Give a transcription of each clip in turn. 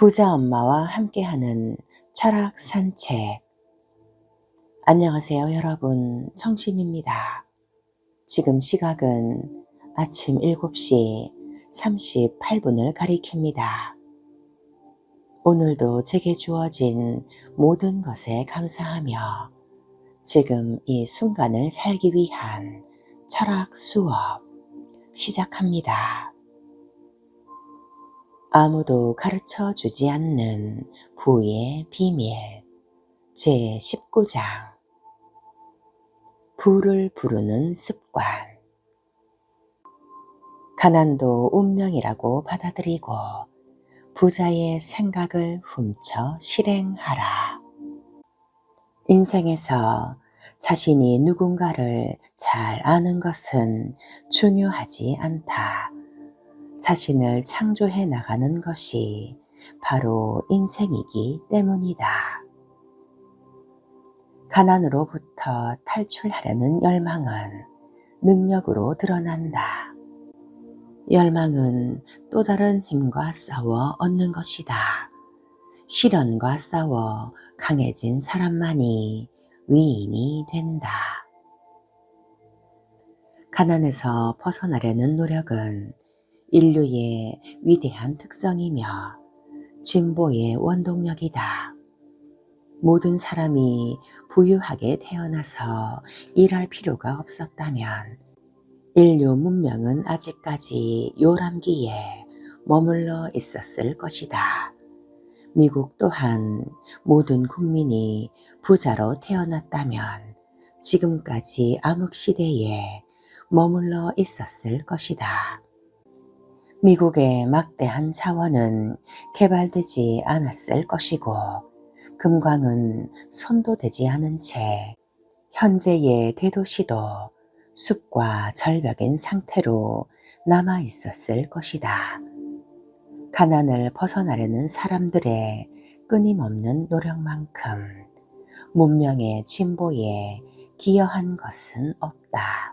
부자 엄마와 함께하는 철학 산책. 안녕하세요, 여러분. 청심입니다. 지금 시각은 아침 7시 38분을 가리킵니다. 오늘도 제게 주어진 모든 것에 감사하며 지금 이 순간을 살기 위한 철학 수업 시작합니다. 아무도 가르쳐 주지 않는 부의 비밀 제 19장 부를 부르는 습관 가난도 운명이라고 받아들이고 부자의 생각을 훔쳐 실행하라. 인생에서 자신이 누군가를 잘 아는 것은 중요하지 않다. 자신을 창조해 나가는 것이 바로 인생이기 때문이다. 가난으로부터 탈출하려는 열망은 능력으로 드러난다. 열망은 또 다른 힘과 싸워 얻는 것이다. 시련과 싸워 강해진 사람만이 위인이 된다. 가난에서 벗어나려는 노력은 인류의 위대한 특성이며 진보의 원동력이다. 모든 사람이 부유하게 태어나서 일할 필요가 없었다면 인류 문명은 아직까지 요람기에 머물러 있었을 것이다. 미국 또한 모든 국민이 부자로 태어났다면 지금까지 암흑 시대에 머물러 있었을 것이다. 미국의 막대한 자원은 개발되지 않았을 것이고 금광은 손도 대지 않은 채 현재의 대도시도 숲과 절벽인 상태로 남아 있었을 것이다. 가난을 벗어나려는 사람들의 끊임없는 노력만큼 문명의 진보에 기여한 것은 없다.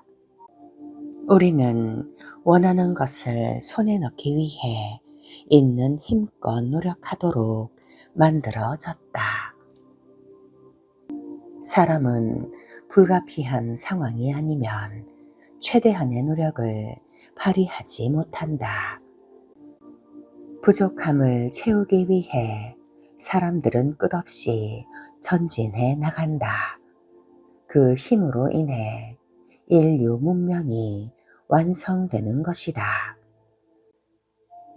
우리는 원하는 것을 손에 넣기 위해 있는 힘껏 노력하도록 만들어졌다. 사람은 불가피한 상황이 아니면 최대한의 노력을 발휘하지 못한다. 부족함을 채우기 위해 사람들은 끝없이 전진해 나간다. 그 힘으로 인해 인류 문명이 완성되는 것이다.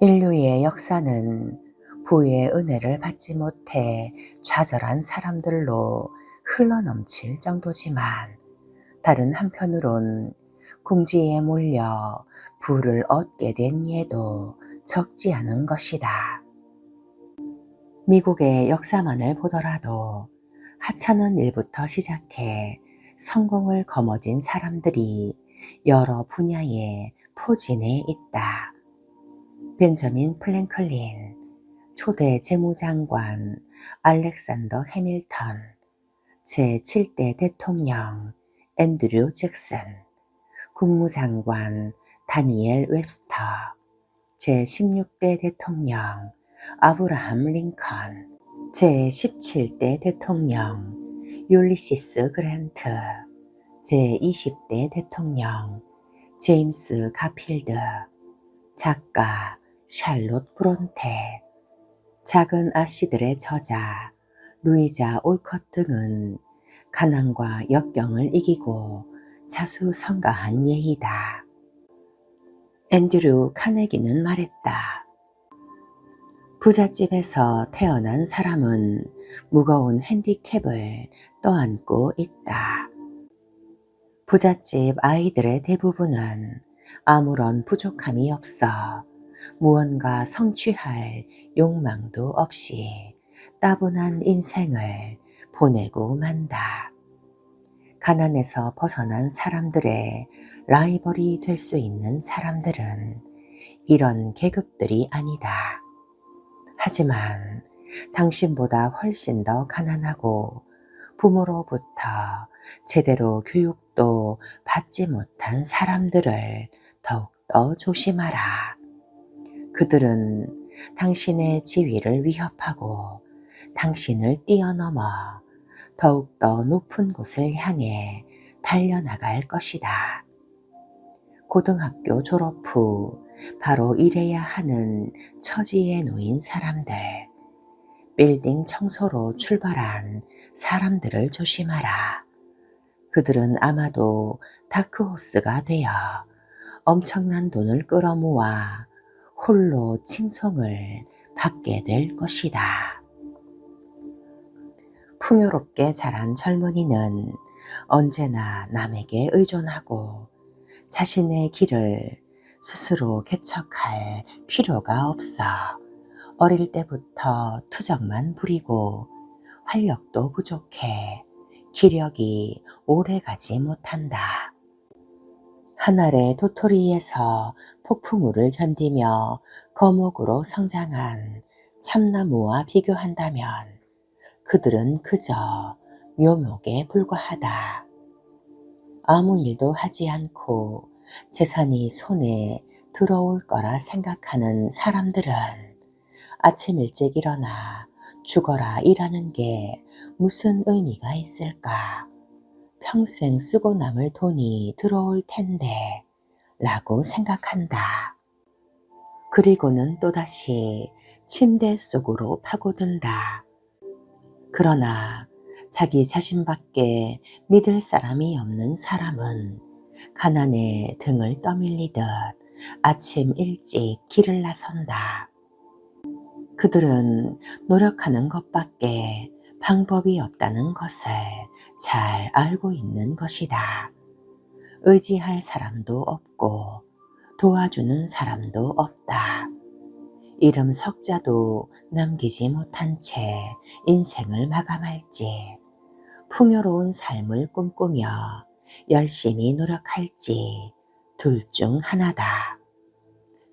인류의 역사는 부의 은혜를 받지 못해 좌절한 사람들로 흘러넘칠 정도지만 다른 한편으론 궁지에 몰려 부를 얻게 된 예도 적지 않은 것이다. 미국의 역사만을 보더라도 하찮은 일부터 시작해 성공을 거머쥔 사람들이 여러 분야에 포진해 있다. 벤저민 플랭클린, 초대 재무장관 알렉산더 해밀턴, 제7대 대통령 앤드류 잭슨, 국무장관 다니엘 웹스터, 제16대 대통령 아브라함 링컨, 제17대 대통령 율리시스 그랜트, 제20대 대통령 제임스 가필드, 작가 샬롯 브론테, 작은 아씨들의 저자 루이자 올컷 등은 가난과 역경을 이기고 자수성가한 예이다. 앤드류 카네기는 말했다. 부잣집에서 태어난 사람은 무거운 핸디캡을 떠안고 있다. 부잣집 아이들의 대부분은 아무런 부족함이 없어 무언가 성취할 욕망도 없이 따분한 인생을 보내고 만다. 가난에서 벗어난 사람들의 라이벌이 될 수 있는 사람들은 이런 계급들이 아니다. 하지만 당신보다 훨씬 더 가난하고 부모로부터 제대로 교육 도 받지 못한 사람들을 더욱더 조심하라. 그들은 당신의 지위를 위협하고 당신을 뛰어넘어 더욱더 높은 곳을 향해 달려나갈 것이다. 고등학교 졸업 후 바로 일해야 하는 처지에 놓인 사람들, 빌딩 청소로 출발한 사람들을 조심하라. 그들은 아마도 다크호스가 되어 엄청난 돈을 끌어모아 홀로 칭송을 받게 될 것이다. 풍요롭게 자란 젊은이는 언제나 남에게 의존하고 자신의 길을 스스로 개척할 필요가 없어 어릴 때부터 투정만 부리고 활력도 부족해 기력이 오래 가지 못한다. 한 알의 도토리에서 폭풍우를 견디며 거목으로 성장한 참나무와 비교한다면 그들은 그저 묘목에 불과하다. 아무 일도 하지 않고 재산이 손에 들어올 거라 생각하는 사람들은 아침 일찍 일어나 죽어라 일하는 게 무슨 의미가 있을까? 평생 쓰고 남을 돈이 들어올 텐데 라고 생각한다. 그리고는 또다시 침대 속으로 파고든다. 그러나 자기 자신밖에 믿을 사람이 없는 사람은 가난에 등을 떠밀리듯 아침 일찍 길을 나선다. 그들은 노력하는 것밖에 방법이 없다는 것을 잘 알고 있는 것이다. 의지할 사람도 없고 도와주는 사람도 없다. 이름 석자도 남기지 못한 채 인생을 마감할지 풍요로운 삶을 꿈꾸며 열심히 노력할지 둘 중 하나다.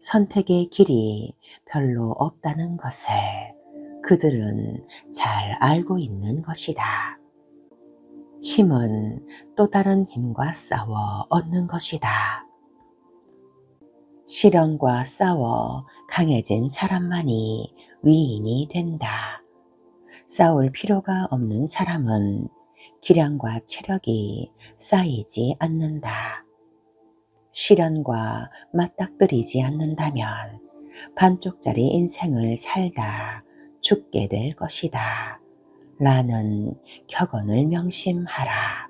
선택의 길이 별로 없다는 것을 그들은 잘 알고 있는 것이다. 힘은 또 다른 힘과 싸워 얻는 것이다. 시련과 싸워 강해진 사람만이 위인이 된다. 싸울 필요가 없는 사람은 기량과 체력이 쌓이지 않는다. 시련과 맞닥뜨리지 않는다면 반쪽짜리 인생을 살다 죽게 될 것이다. 라는 격언을 명심하라.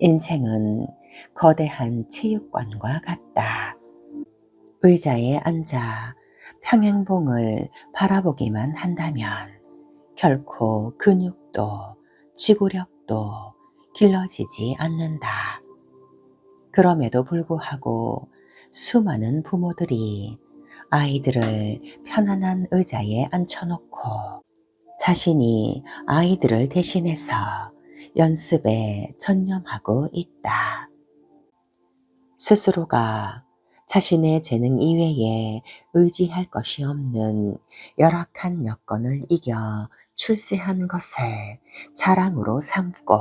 인생은 거대한 체육관과 같다. 의자에 앉아 평행봉을 바라보기만 한다면 결코 근육도 지구력도 길러지지 않는다. 그럼에도 불구하고 수많은 부모들이 아이들을 편안한 의자에 앉혀놓고 자신이 아이들을 대신해서 연습에 전념하고 있다. 스스로가 자신의 재능 이외에 의지할 것이 없는 열악한 여건을 이겨 출세한 것을 자랑으로 삼고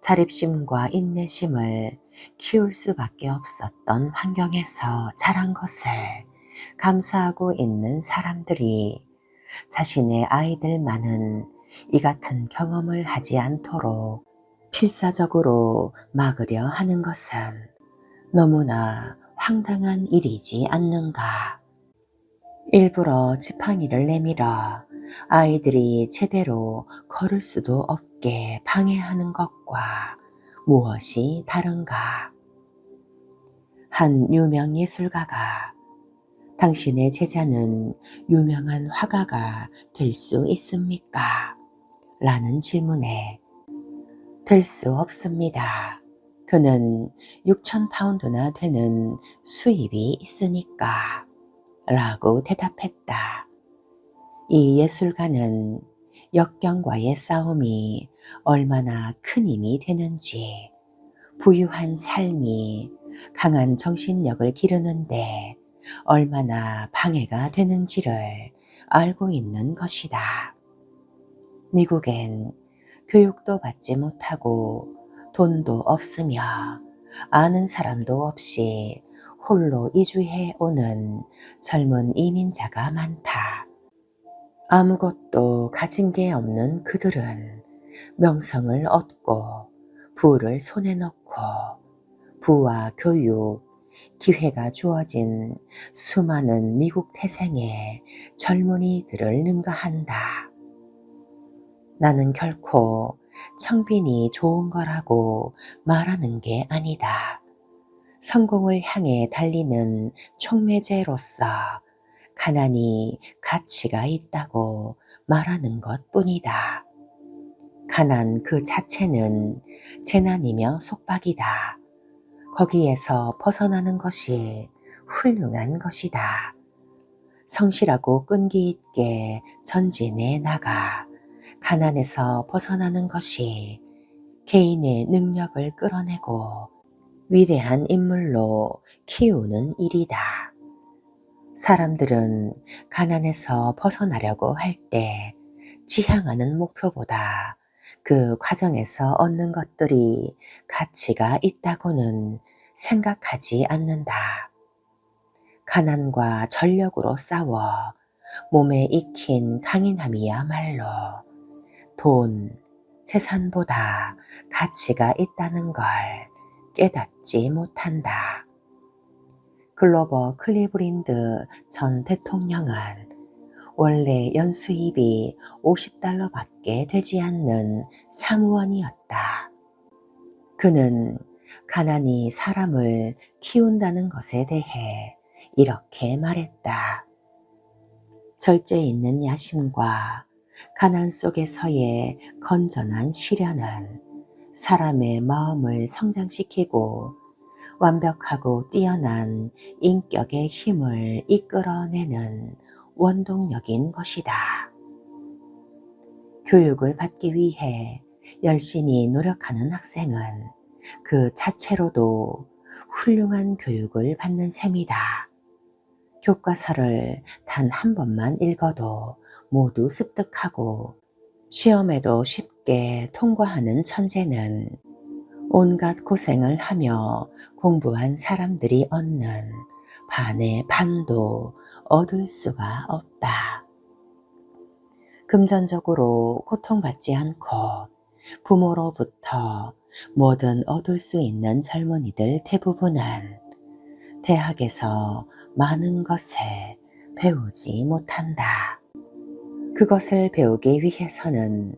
자립심과 인내심을 키울 수밖에 없었던 환경에서 자란 것을 감사하고 있는 사람들이 자신의 아이들만은 이 같은 경험을 하지 않도록 필사적으로 막으려 하는 것은 너무나 황당한 일이지 않는가. 일부러 지팡이를 내밀어 아이들이 제대로 걸을 수도 없게 방해하는 것과 무엇이 다른가? 한 유명 예술가가 당신의 제자는 유명한 화가가 될 수 있습니까? 라는 질문에 될 수 없습니다. 그는 6천 파운드나 되는 수입이 있으니까 라고 대답했다. 이 예술가는 역경과의 싸움이 얼마나 큰 힘이 되는지 부유한 삶이 강한 정신력을 기르는데 얼마나 방해가 되는지를 알고 있는 것이다. 미국엔 교육도 받지 못하고 돈도 없으며 아는 사람도 없이 홀로 이주해 오는 젊은 이민자가 많다. 아무것도 가진 게 없는 그들은 명성을 얻고 부를 손에 넣고 부와 교육, 기회가 주어진 수많은 미국 태생의 젊은이들을 능가한다. 나는 결코 청빈이 좋은 거라고 말하는 게 아니다. 성공을 향해 달리는 촉매제로서 가난이 가치가 있다고 말하는 것 뿐이다. 가난 그 자체는 재난이며 속박이다. 거기에서 벗어나는 것이 훌륭한 것이다. 성실하고 끈기 있게 전진해 나가 가난에서 벗어나는 것이 개인의 능력을 끌어내고 위대한 인물로 키우는 일이다. 사람들은 가난에서 벗어나려고 할 때 지향하는 목표보다 그 과정에서 얻는 것들이 가치가 있다고는 생각하지 않는다. 가난과 전력으로 싸워 몸에 익힌 강인함이야말로 돈, 재산보다 가치가 있다는 걸 깨닫지 못한다. 글로버 클리브린드 전 대통령은 원래 연수입이 50달러밖에 되지 않는 사무원이었다. 그는 가난이 사람을 키운다는 것에 대해 이렇게 말했다. 절제 있는 야심과 가난 속에서의 건전한 시련은 사람의 마음을 성장시키고 완벽하고 뛰어난 인격의 힘을 이끌어내는 원동력인 것이다. 교육을 받기 위해 열심히 노력하는 학생은 그 자체로도 훌륭한 교육을 받는 셈이다. 교과서를 단 한 번만 읽어도 모두 습득하고 시험에도 쉽게 통과하는 천재는 온갖 고생을 하며 공부한 사람들이 얻는 반의 반도 얻을 수가 없다. 금전적으로 고통받지 않고 부모로부터 뭐든 얻을 수 있는 젊은이들 대부분은 대학에서 많은 것을 배우지 못한다. 그것을 배우기 위해서는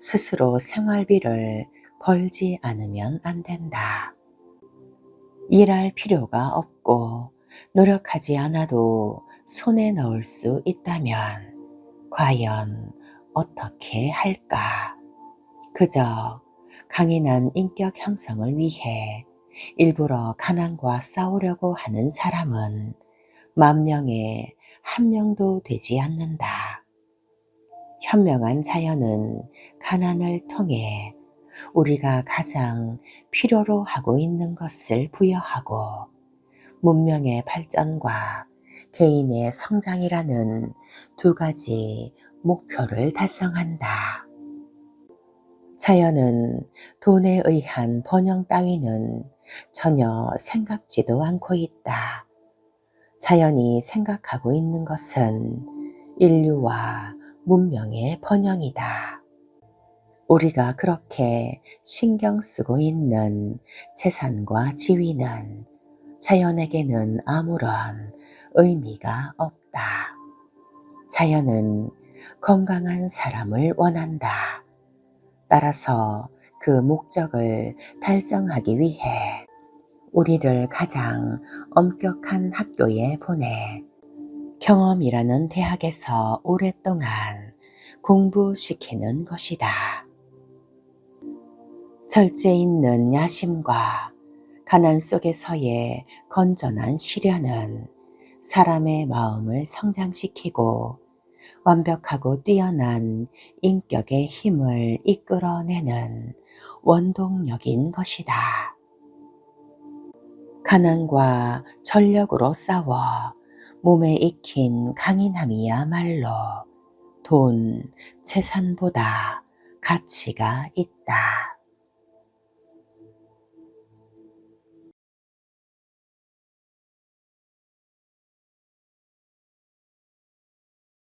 스스로 생활비를 벌지 않으면 안 된다. 일할 필요가 없고 노력하지 않아도 손에 넣을 수 있다면 과연 어떻게 할까? 그저 강인한 인격 형성을 위해 일부러 가난과 싸우려고 하는 사람은 만 명에 한 명도 되지 않는다. 현명한 자연은 가난을 통해 우리가 가장 필요로 하고 있는 것을 부여하고 문명의 발전과 개인의 성장이라는 두 가지 목표를 달성한다. 자연은 돈에 의한 번영 따위는 전혀 생각지도 않고 있다. 자연이 생각하고 있는 것은 인류와 문명의 번영이다. 우리가 그렇게 신경 쓰고 있는 재산과 지위는 자연에게는 아무런 의미가 없다. 자연은 건강한 사람을 원한다. 따라서 그 목적을 달성하기 위해 우리를 가장 엄격한 학교에 보내 경험이라는 대학에서 오랫동안 공부시키는 것이다. 절제 있는 야심과 가난 속에서의 건전한 시련은 사람의 마음을 성장시키고 완벽하고 뛰어난 인격의 힘을 이끌어내는 원동력인 것이다. 가난과 전력으로 싸워 몸에 익힌 강인함이야말로 돈, 재산보다 가치가 있다.